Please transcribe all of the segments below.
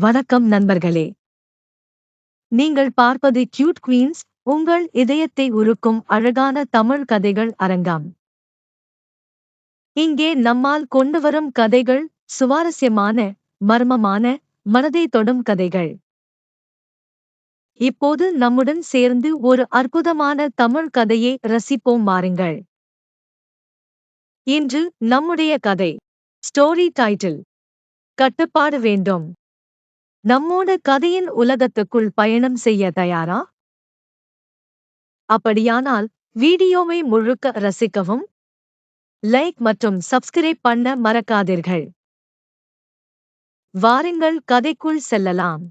வணக்கம் நண்பர்களே. நீங்கள் பார்ப்பது கியூட் குவீன்ஸ் உங்கள் இதயத்தை உருக்கும் அழகான தமிழ் கதைகள் அரங்கம். இங்கே நம்மால் கொண்டுவரும் கதைகள் சுவாரஸ்யமான மர்மமான மனதை தொடும் கதைகள். இப்போது நம்முடன் சேர்ந்து ஒரு அற்புதமான தமிழ் கதையை ரசிப்போம் வாருங்கள். இன்று நம்முடைய கதை ஸ்டோரி டைட்டில் கட்டுப்பாடு வேண்டும். நம்மோட கதையின் உலகத்துக்குள் பயணம் செய்ய தயாரா? அப்படியானால் வீடியோவை முழுக்க ரசிக்கவும் லைக் மற்றும் சப்ஸ்கிரைப் பண்ண மறக்காதீர்கள். வாருங்கள் கதைக்குள் செல்லலாம்.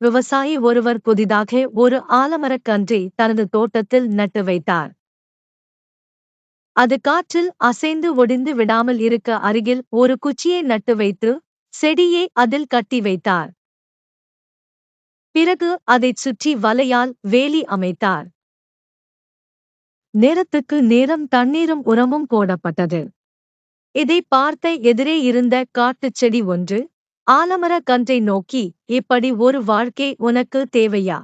விவசாயி ஒருவர் புதிதாக ஒரு ஆலமரக்கன்றை தனது தோட்டத்தில் நட்டு வைத்தார். அது காற்றில் அசைந்து ஒடிந்து விடாமல் இருக்க அருகில் ஒரு குச்சியை நட்டு வைத்து செடியை அதில் கட்டி வைத்தார். பிறகு அதைச் சுற்றி வலையால் வேலி அமைத்தார். நேரத்துக்கு நேரம் தண்ணீரும் உரமும் போடப்பட்டது. இதை பார்த்த எதிரே இருந்த காட்டுச் செடி ஒன்று ஆலமர கன்றை நோக்கி இப்படி ஒரு வாழ்க்கை உனக்கு தேவையா?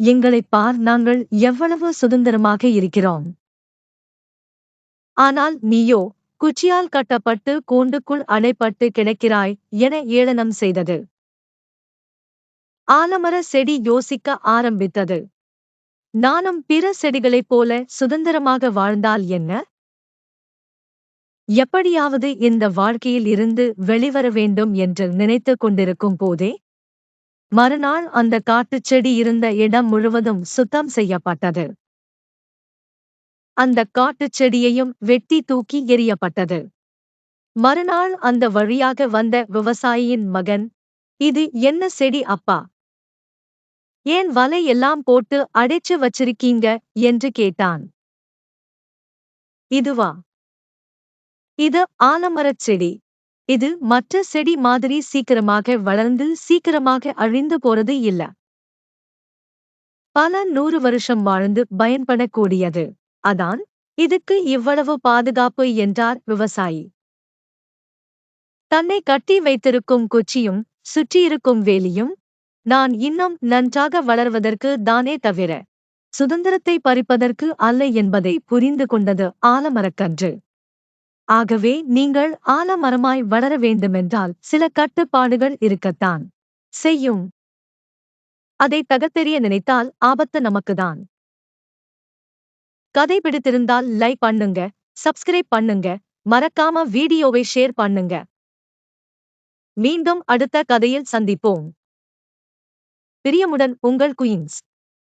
எங்களைப் பார் நாங்கள் எவ்வளவு சுதந்திரமாக இருக்கிறோம். ஆனால் நீயோ குச்சியால் கட்டப்பட்டு கூண்டுக்குள் அடைப்பட்டு கிடக்கிறாய் என ஏளனம் செய்தது. ஆலமர செடி யோசிக்க ஆரம்பித்தது. நானும் பிற செடிகளைப் போல சுதந்திரமாக வாழ்ந்தால் என்ன? எப்படியாவது இந்த வாழ்க்கையில் இருந்து வெளிவர வேண்டும் என்று நினைத்து கொண்டிருக்கும் போதே மறுநாள் அந்த காட்டுச் செடி இருந்த இடம் முழுவதும் சுத்தம் செய்யப்பட்டது. அந்த காட்டுச் செடியையும் வெட்டி தூக்கி எறியப்பட்டது. மறுநாள் அந்த வழியாக வந்த விவசாயியின் மகன் இது என்ன செடி அப்பா? ஏன் வலை எல்லாம் போட்டு அடைச்சு வச்சிருக்கீங்க? என்று கேட்டான். இதுவா? இது ஆலமரச் செடி. இது மற்ற செடி மாதிரி சீக்கிரமாக வளர்ந்து சீக்கிரமாக அழிந்து போறது இல்ல. பல நூறு வருஷம் வாழ்ந்து பயன்படக்கூடியது. அதான் இதுக்கு இவ்வளவு பாதுகாப்பு என்றார் விவசாயி. தன்னை கட்டி வைத்திருக்கும் குச்சியும் சுற்றியிருக்கும் வேலியும் நான் இன்னும் நன்றாக வளர்வதற்கு தானே தவிர சுதந்திரத்தை பறிப்பதற்கு அல்ல என்பதை புரிந்து கொண்டது ஆலமரக்கன்று. ஆகவே நீங்கள் ஆலமரமாய் வளர வேண்டுமென்றால் சில கட்டுப்பாடுகள் இருக்கத்தான். செய்யும். அதை தகத்தெறிய நினைத்தால் ஆபத்து நமக்குதான். கதை பிடித்திருந்தால் லைக் பண்ணுங்க சப்ஸ்கிரைப் பண்ணுங்க மறக்காம வீடியோவை ஷேர் பண்ணுங்க. மீண்டும் அடுத்த கதையில் சந்திப்போம். பிரியமுடன் உங்கள் குயின்ஸ்.